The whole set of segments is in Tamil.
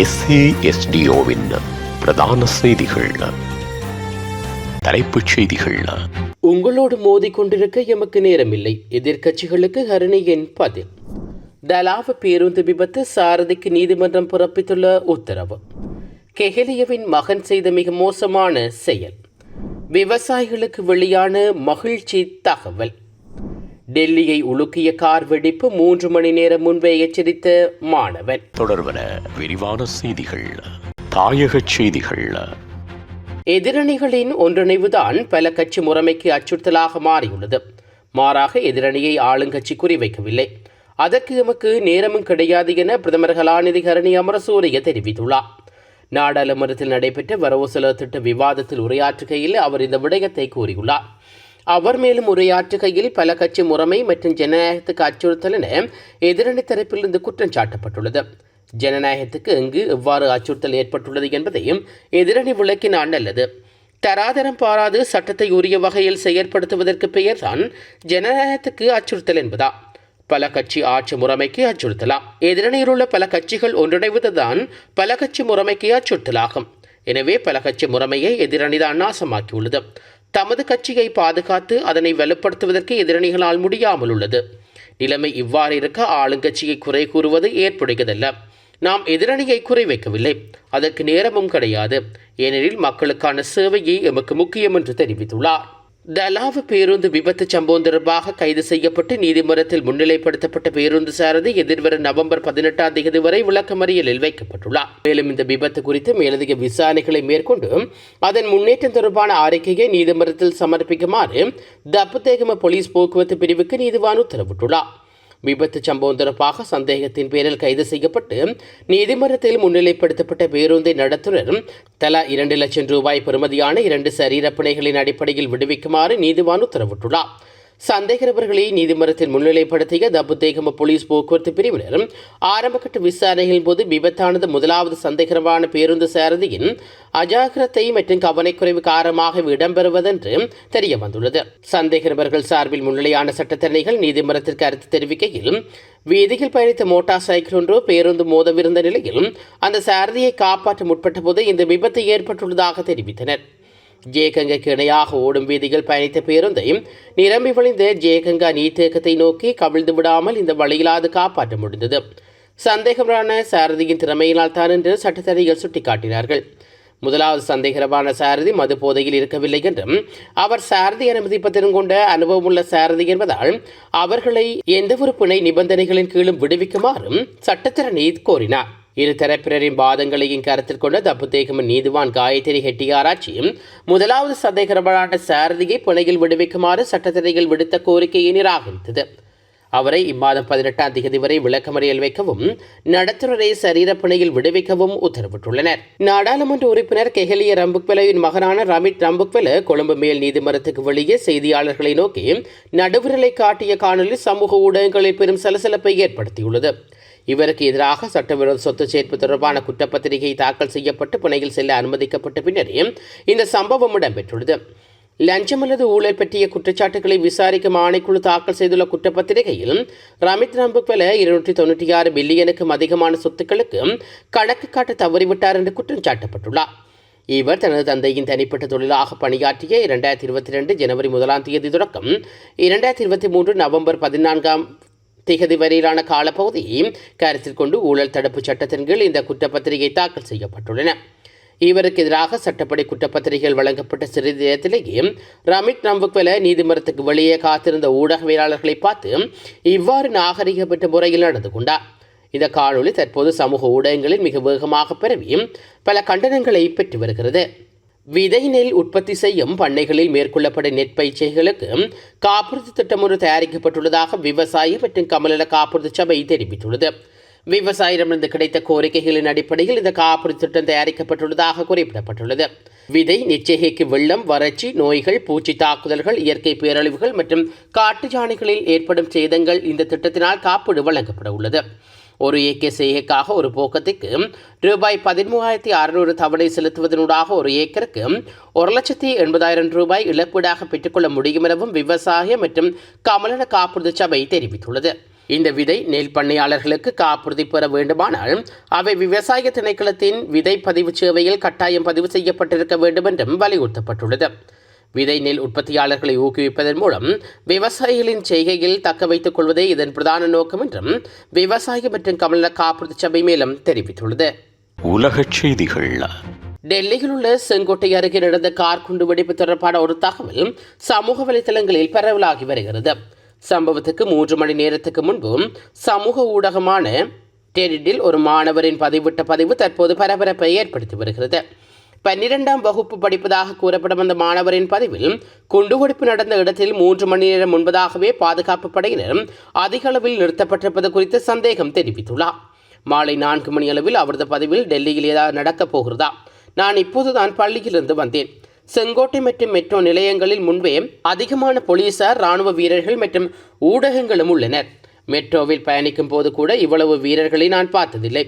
எஸ்ஏஎஸ்டிஓவின் பிரதான செய்திகள். தலைப்புச் செய்திகள். உங்களோடு மோதிக் கொண்டிருக்க எமக்கு நேரமில்லை. எதிர்க்கட்சிகளுக்கு ஹரணியின் பதில். தலாவ பேருந்து விபத்து சாரதிக்கு நீதிமன்றம் பிறப்பித்துள்ள உத்தரவு. கெஹலியவின் மகன் செய்த மிக மோசமான செயல். விவசாயிகளுக்கு வெளியான மகிழ்ச்சி தகவல். டெல்லியை உலுக்கிய கார் வெடிப்பு மூன்று மணி நேரம் முன்பே எச்சரித்த மாணவன். தொடர்வன விரிவான செய்திகள் தாயகச் செய்திகள். எதிரணிகளின் ஒன்றிணைவுதான் பல கட்சி முறைமைக்கு அச்சுறுத்தலாக மாறியுள்ளது. மாறாக எதிரணியை ஆளுங்கட்சி குறிவைக்கவில்லை. அதற்கு எமக்கு நேரமும் கிடையாது என பிரதமர் கலாநிதி கரணி அமரசூரிய தெரிவித்துள்ளார். நாடாளுமன்றத்தில் நடைபெற்ற வரவு செலவு திட்ட விவாதத்தில் உரையாற்றுகையில் அவர் இந்த விடயத்தை கூறியுள்ளார். அவர் மேலும் உரையாற்றுகையில் பல கட்சி முறைமை மற்றும் ஜனநாயகத்துக்கு அச்சுறுத்தல் என எதிரணி தரப்பிலிருந்து குற்றம் சாட்டப்பட்டுள்ளது. ஜனநாயகத்துக்கு எங்கு எவ்வாறு அச்சுறுத்தல் ஏற்பட்டுள்ளது என்பதையும் எதிரணி விளக்கினான் நல்லது. தராதரம் பாராது சட்டத்தை உரிய வகையில் செயற்படுத்துவதற்கு பெயர்தான் ஜனநாயகத்துக்கு அச்சுறுத்தல் என்பதா? பல கட்சி ஆட்சி முறைமைக்கு அச்சுறுத்தலாம். எதிரணியில் உள்ள பல கட்சிகள் ஒன்றிணைவதுதான் பல கட்சி முறைமைக்கு அச்சுறுத்தலாகும். எனவே பல கட்சி முறைமையை எதிரணிதான் நாசமாக்கியுள்ளது. தமது கட்சியை பாதுகாத்து அதனை வலுப்படுத்துவதற்கு எதிரணிகளால் முடியாமல் உள்ளது நிலைமை இவ்வாறு இருக்க ஆளுங்கட்சியை குறை கூறுவது ஏற்புடையதல்ல. நாம் எதிரணியை குறை வைக்கவில்லை. அதற்கு நேரமும் கிடையாது. ஏனெனில் மக்களுக்கான சேவையே எமக்கு முக்கியம் என்று தெரிவித்துள்ளார். தலாவ பேருந்து விபத்து சம்பவம் தொடர்பாக கைது செய்யப்பட்டு நீதிமன்றத்தில் முன்னிலைப்படுத்தப்பட்ட பேருந்து சாரதி எதிர்வரும் நவம்பர் பதினெட்டாம் தேதி வரை விளக்கமறியலில் வைக்கப்பட்டுள்ளார். மேலும் இந்த விபத்து குறித்து மேலதிக விசாரணைகளை மேற்கொண்டு அதன் முன்னேற்றம் தொடர்பான அறிக்கையை நீதிமன்றத்தில் சமர்ப்பிக்குமாறு தப்புத்தேகம போலீஸ் போக்குவரத்து பிரிவுக்கு நீதிவான் உத்தரவிட்டுள்ளார். விபத்து சம்பவம் தொடர்பாக சந்தேகத்தின் பேரில் கைது செய்யப்பட்டு நீதிமன்றத்தில் முன்னிலைப்படுத்தப்பட்ட பேருந்தை நடத்துனர். தலா இரண்டு லட்சம் ரூபாய் பெறுமதியான இரண்டு சரீரப்பணைகளின் அடிப்படையில் விடுவிக்குமாறு நீதிவான் உத்தரவிட்டுள்ளார். சந்தேகநபர்களை நீதிமன்றத்தில் முன்னிலைப்படுத்திய தப்புத்தேகம போலீஸ் போக்குவரத்து பிரிவினர் ஆரம்பகட்ட விசாரணைகளின் போது விபத்தானது முதலாவது சந்தேகரமான பேருந்து சாரதியின் அஜாகிரத்தை மற்றும் கவனக்குறைவு காரணமாக இடம்பெறுவதென்று தெரிய வந்துள்ளது சந்தேகநபர்கள் சார்பில் முன்னிலையான சட்டத்தரணிகள் நீதிமன்றத்திற்கு கருத்து தெரிவிக்கையில் வீதியில் பயணித்த மோட்டார் சைக்கிள் ஒன்று பேருந்து மோதவிருந்த நிலையில் அந்த சாரதியை காப்பாற்ற முற்பட்ட போது இந்த விபத்து ஏற்பட்டுள்ளதாக தெரிவித்தனர். ஜெயகங்கைக்கு இணையாக ஓடும் வீதியில் பயணித்த பேருந்தை நிரம்பி வழிந்த ஜெயகங்கா நீர்த்தேக்கத்தை நோக்கி கவிழ்ந்து விடாமல் இந்த வழியிலாது காப்பாற்ற முடிந்தது. சந்தேகமான சாரதியின் திறமையினால் தான் என்று சட்டத்தரையில் சுட்டிக்காட்டினார்கள். முதலாவது சந்தேகரமான சாரதி மது போதையில் இருக்கவில்லை என்றும் அவர் சாரதி அனுமதி பத்திரம் கொண்ட அனுபவமுள்ள சாரதி என்பதால் அவர்களை எந்தவொரு பிணை நிபந்தனைகளின் கீழும் விடுவிக்குமாறும் சட்டத்திறனை கோரினார். இரு தரப்பினரின் வாதங்களையும் கருத்தில் கொண்ட தப்புத்தேகம நீதிவான் காயத்ரி ஹெட்டியாராட்சியும் முதலாவது சந்தேகரமான சாரதியை புனையில் விடுவிக்குமாறு சட்டத்திரையில் விடுத்த கோரிக்கையை நிராகரித்தது. அவரை இம்மாதம் பதினெட்டாம் தேதி வரை விளக்கமறியல் வைக்கவும் நடத்துனரை சரீரப்பணியில் விடுவிக்கவும் உத்தரவிட்டுள்ளனர். நாடாளுமன்ற உறுப்பினர் கெஹலிய ரம்புக்வெலவின் மகனான ரமித் ரம்புக்வெல கொழும்பு மேல் நீதிமன்றத்துக்கு வெளியே செய்தியாளர்களை நோக்கி நடுவிரலை காட்டிய காணொலி சமூக ஊடகங்களில் பெரும் சலசலப்பை ஏற்படுத்தியுள்ளது. இவருக்கு எதிராக சட்டவிரோத சொத்து சேர்ப்பு தொடர்பான குற்றப்பத்திரிகை தாக்கல் செய்யப்பட்டு புனையில் செல்ல அனுமதிக்கப்பட்ட பின்னரே இந்த சம்பவம் இடம்பெற்றுள்ளது. லஞ்சம் அல்லது ஊழல் பற்றிய குற்றச்சாட்டுகளை விசாரிக்கும் ஆணைக்குழு தாக்கல் செய்துள்ள குற்றப்பத்திரிகையில் ரமித் ரம்புக்வெல இருநூற்றி தொண்ணூற்றி ஆறு பில்லியனுக்கும் அதிகமான சொத்துக்களுக்கு கணக்கு காட்ட தவறிவிட்டார் என்று குற்றம் சாட்டப்பட்டுள்ளார். இவர் தனது தந்தையின் தனிப்பட்ட தொழிலாக பணியாற்றிய இரண்டாயிரத்தி இருபத்தி ரெண்டு ஜனவரி முதலாம் தேதி தொடக்கம் இரண்டாயிரத்தி இருபத்தி மூன்று நவம்பர் பதினான்காம் திகதி வரையிலான காலப்பகுதியை கருத்தில் கொண்டு ஊழல் தடுப்பு சட்டத்தின் கீழ் இந்த குற்றப்பத்திரிகை தாக்கல் செய்யப்பட்டுள்ளன. இவருக்கு எதிராக சட்டப்படி குற்றப்பத்திரிகைகள் வழங்கப்பட்ட சிறிது நேரத்திலேயே ரமித் நம்புக்வெல நீதிமன்றத்துக்கு வெளியே காத்திருந்த ஊடகவியலாளர்களை பார்த்து இவ்வாறு நாகரிகப்பட்ட முறையில் நடந்து கொண்டார். இந்த காணொளி தற்போது சமூக ஊடகங்களில் மிக வேகமாக பரவி பல கண்டனங்களை பெற்று வருகிறது. விதை நெல் உற்பத்தி செய்யும் பண்ணைகளில் மேற்கொள்ளப்படும் நெற்பயிற்சிகளுக்கு காப்புறுதி திட்டம் ஒன்று தயாரிக்கப்பட்டுள்ளதாக விவசாய மற்றும் கமநல காப்புறுதி சபை தெரிவித்துள்ளது. விவசாயிடமிருந்து கிடைத்த கோரிக்கைகளின் அடிப்படையில் இந்த காப்புறுதி திட்டம் தயாரிக்கப்பட்டுள்ளதாக குறிப்பிடப்பட்டுள்ளது. விதை நிச்சயிக்கு வெள்ளம் வறட்சி நோய்கள் பூச்சி தாக்குதல்கள் இயற்கை பேரழிவுகள் மற்றும் காட்டு யானைகளில் ஏற்படும் சேதங்கள் இந்த திட்டத்தினால் காப்பீடு வழங்கப்பட உள்ளது. ஒரு ஏக்கர் செய்கைக்காக ஒரு போக்கத்துக்கு ரூபாய் பதிமூவாயிரத்தி அறுநூறு தவணை செலுத்துவதனூடாக ஒரு ஏக்கருக்கு ஒரு லட்சத்தி எண்பதாயிரம் ரூபாய் இழப்பீடாக பெற்றுக்கொள்ள முடியும் எனவும் விவசாய மற்றும் கமலன காப்புறுதி சபை தெரிவித்துள்ளது. இந்த விதை நெல் பண்ணையாளர்களுக்கு காப்புறுதி பெற வேண்டுமானால் அவை விவசாய திணைக்களத்தின் விதை பதிவு சேவையில் கட்டாயம் பதிவு செய்யப்பட்டிருக்க வேண்டும் என்றும் வலியுறுத்தப்பட்டுள்ளது. விதை நெல் உற்பத்தியாளர்களை ஊக்குவிப்பதன் மூலம் விவசாயிகளின் செய்கையில் தக்க வைத்துக் கொள்வதே இதன் பிரதான நோக்கம் என்றும் விவசாய மற்றும் கமல காப்புறுதி சபை மேலும் தெரிவித்துள்ளது. உலகச் செய்திகள். டெல்லியில் உள்ள செங்கோட்டை அருகே நடந்த கார் குண்டு வெடிப்பு தொடர்பான ஒரு தகவல் சமூக வலைதளங்களில் பரவலாகி வருகிறது. சம்பவத்துக்கு மூன்று மணி நேரத்துக்கு முன்பு சமூக ஊடகமான டெரிடில் ஒரு மாணவரின் பதிவிட்ட பதிவு தற்போது பரபரப்பை ஏற்படுத்தி வருகிறது. பன்னிரெண்டாம் வகுப்பு படிப்பதாக கூறப்படும் அந்த மாணவரின் பதிவில் குண்டுவெடிப்பு நடந்த இடத்தில் மூன்று மணி நேரம் முன்பதாகவே பாதுகாப்பு படையினர் அதிக அளவில் நிறுத்தப்பட்டிருப்பது குறித்து சந்தேகம் தெரிவித்துள்ளார். மாலை நான்கு மணி அளவில் அவரது பதிவில் டெல்லியில் ஏதாவது நடக்கப் போகிறதா? நான் இப்போதுதான் பள்ளியிலிருந்து வந்தேன். செங்கோட்டை மற்றும் மெட்ரோ நிலையங்களில் முன்பே அதிகமான போலீசார் ராணுவ வீரர்கள் மற்றும் ஊடகங்களும் உள்ளனர். மெட்ரோவில் பயணிக்கும் போது கூட இவ்வளவு வீரர்களை நான் பார்த்ததில்லை.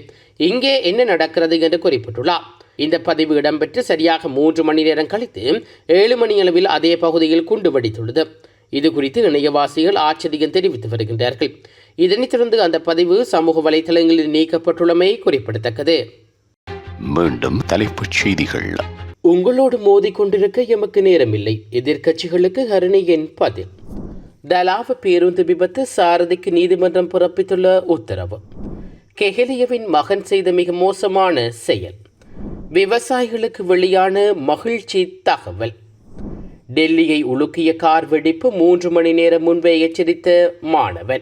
இங்கே என்ன நடக்கிறது என்று குறிப்பிட்டுள்ளார். இந்த பதிவு இடம்பெற்று சரியாக மூன்று மணி நேரம் கழித்து ஏழு மணி அளவில் அதே பகுதியில் குண்டு வெடித்துள்ளது. இது குறித்து இணையவாசிகள் ஆச்சரியம் தெரிவித்து வருகின்றார்கள். இதனைத் தொடர்ந்து அந்த பதிவு சமூக வலைதளங்களில் நீக்கப்பட்டுள்ளமை குறிப்பிடத்தக்கது. மீண்டும் தலைப்புச் செய்திகள். உங்களோடு மோதிக்கொண்டிருக்க எமக்கு நேரமில்லை. எதிர்க்கட்சிகளுக்கு ஹரணியின் பதில். டலாவ பேருந்து விபத்து சாரதிக்கு நீதிமன்றம் பிறப்பித்துள்ள உத்தரவு. கெஹலியவின் மகன் செய்த மிக மோசமான செயல். விவசாயிகளுக்கு வெளியான மகிழ்ச்சி தகவல். டெல்லியை உலுக்கிய கார் வெடிப்பு மூன்று மணி நேரம் முன்பே எச்சரித்த மாணவன்.